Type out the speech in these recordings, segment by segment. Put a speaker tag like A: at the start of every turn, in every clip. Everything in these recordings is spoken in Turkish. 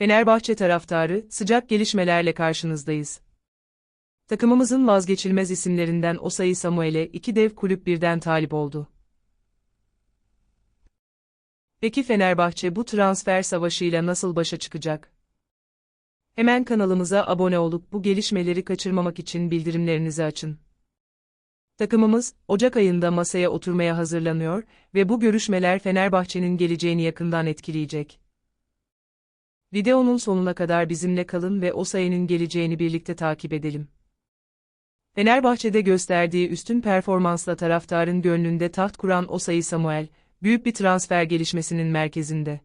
A: Fenerbahçe taraftarı, sıcak gelişmelerle karşınızdayız. Takımımızın vazgeçilmez isimlerinden Osayi Samuel'e iki dev kulüp birden talip oldu. Peki Fenerbahçe bu transfer savaşıyla nasıl başa çıkacak? Hemen kanalımıza abone olup bu gelişmeleri kaçırmamak için bildirimlerinizi açın. Takımımız, Ocak ayında masaya oturmaya hazırlanıyor ve bu görüşmeler Fenerbahçe'nin geleceğini yakından etkileyecek. Videonun sonuna kadar bizimle kalın ve o sayının geleceğini birlikte takip edelim. Fenerbahçe'de gösterdiği üstün performansla taraftarın gönlünde taht kuran Osayi Samuel, büyük bir transfer gelişmesinin merkezinde.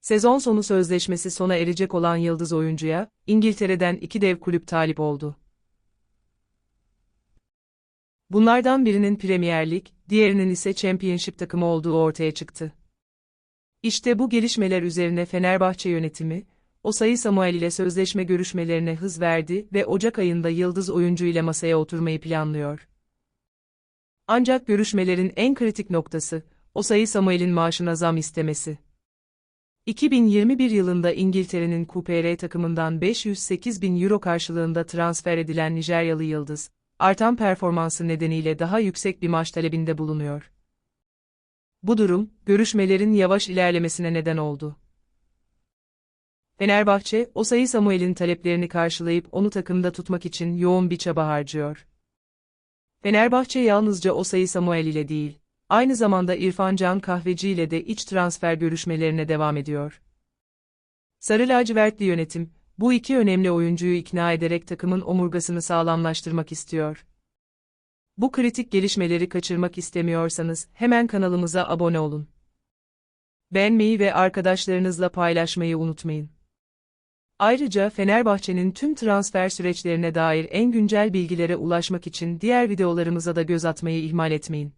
A: Sezon sonu sözleşmesi sona erecek olan yıldız oyuncuya, İngiltere'den iki dev kulüp talip oldu. Bunlardan birinin Premier Lig, diğerinin ise Championship takımı olduğu ortaya çıktı. İşte bu gelişmeler üzerine Fenerbahçe yönetimi, Osayi Samuel ile sözleşme görüşmelerine hız verdi ve Ocak ayında yıldız oyuncu ile masaya oturmayı planlıyor. Ancak görüşmelerin en kritik noktası, Osayi Samuel'in maaşına zam istemesi. 2021 yılında İngiltere'nin QPR takımından 508 bin euro karşılığında transfer edilen Nijeryalı Yıldız, artan performansı nedeniyle daha yüksek bir maaş talebinde bulunuyor. Bu durum, görüşmelerin yavaş ilerlemesine neden oldu. Fenerbahçe, Osayi Samuel'in taleplerini karşılayıp onu takımda tutmak için yoğun bir çaba harcıyor. Fenerbahçe yalnızca Osayi Samuel ile değil, aynı zamanda İrfan Can Kahveci ile de iç transfer görüşmelerine devam ediyor. Sarı lacivertli yönetim, bu iki önemli oyuncuyu ikna ederek takımın omurgasını sağlamlaştırmak istiyor. Bu kritik gelişmeleri kaçırmak istemiyorsanız hemen kanalımıza abone olun. Beğenmeyi ve arkadaşlarınızla paylaşmayı unutmayın. Ayrıca Fenerbahçe'nin tüm transfer süreçlerine dair en güncel bilgilere ulaşmak için diğer videolarımıza da göz atmayı ihmal etmeyin.